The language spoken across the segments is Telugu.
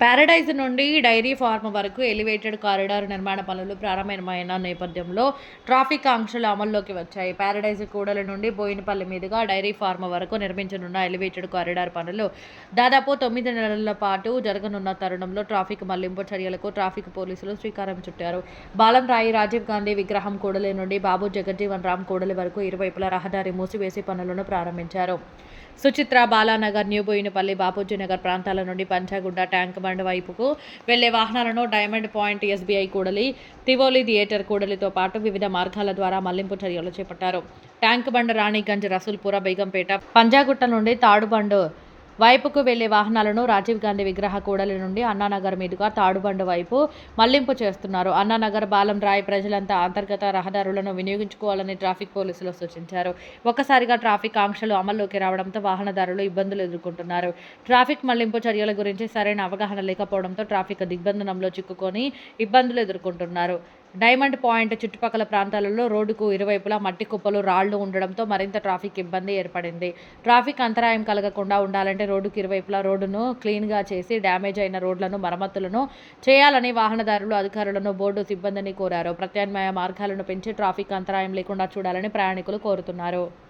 ప్యారడైజ్ నుండి డైరీ ఫార్మ్ వరకు ఎలివేటెడ్ కారిడార్ నిర్మాణ పనులు ప్రారంభమైన నేపథ్యంలో ట్రాఫిక్ ఆంక్షలు అమల్లోకి వచ్చాయి. ప్యారడైజ్ కూడల నుండి బోయినపల్లి మీదుగా డైరీ ఫార్మ్ వరకు నిర్మించనున్న ఎలివేటెడ్ కారిడార్ పనులు దాదాపు తొమ్మిది నెలల పాటు జరగనున్న తరుణంలో ట్రాఫిక్ మళ్ళింపు చర్యలకు ట్రాఫిక్ పోలీసులు శ్రీకారం చుట్టారు. బాలం రాయి రాజీవ్ గాంధీ విగ్రహం కూడలి నుండి బాబు జగజ్జీవన్ రామ్ కూడలి వరకు ఇరువైపులా రహదారి మూసివేసి పనులను ప్రారంభించారు. సుచిత్ర బాలానగర్ న్యూ బోయినపల్లి బాపూజీ నగర్ ప్రాంతాల నుండి పంచాగుండ ట్యాంక్ బండ్ వైపుకు వెళ్ళే వాహనాలను డైమండ్ పాయింట్ ఎస్బీఐ కూడలి తివోలి థియేటర్ కూడలితో పాటు వివిధ మార్గాల ద్వారా మళ్ళింపు చర్యలు చేపట్టారు. ట్యాంక్ బండ్ రాణిగంజ్ రసూల్పుర బేగంపేట పంజాగుట్ట నుండి తాడుబండు వైపుకు వెళ్ళే వాహనాలను రాజీవ్ గాంధీ విగ్రహ కూడలి నుండి అన్నానగర్ మీదుగా తాడుబండ వైపు మళ్ళింపు చేస్తున్నారు. అన్నానగర్ బాలం రాయ్ ప్రజలంతా అంతర్గత రహదారులను వినియోగించుకోవాలని ట్రాఫిక్ పోలీసులు సూచించారు. ఒక్కసారిగా ట్రాఫిక్ ఆంక్షలు అమల్లోకి రావడంతో వాహనదారులు ఇబ్బందులు ఎదుర్కొంటున్నారు. ట్రాఫిక్ మళ్ళింపు చర్యల గురించి సరైన అవగాహన లేకపోవడంతో ట్రాఫిక్ దిగ్బంధనంలో చిక్కుకొని ఇబ్బందులు ఎదుర్కొంటున్నారు. డైమండ్ పాయింట్ చుట్టుపక్కల ప్రాంతాలలో రోడ్డుకు ఇరువైపులా మట్టి కుప్పలు రాళ్ళు ఉండడంతో మరింత ట్రాఫిక్ ఇబ్బంది ఏర్పడింది. ట్రాఫిక్ అంతరాయం కలగకుండా ఉండాలంటే రోడ్డుకు ఇరువైపులా రోడ్డును క్లీన్గా చేసి డ్యామేజ్ అయిన రోడ్లను మరమ్మతులను చేయాలని వాహనదారులు అధికారులను బోర్డు సిబ్బందిని కోరారు. ప్రత్యామ్నాయ మార్గాలను పెంచి ట్రాఫిక్ అంతరాయం లేకుండా చూడాలని ప్రయాణికులు కోరుతున్నారు.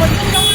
Mình!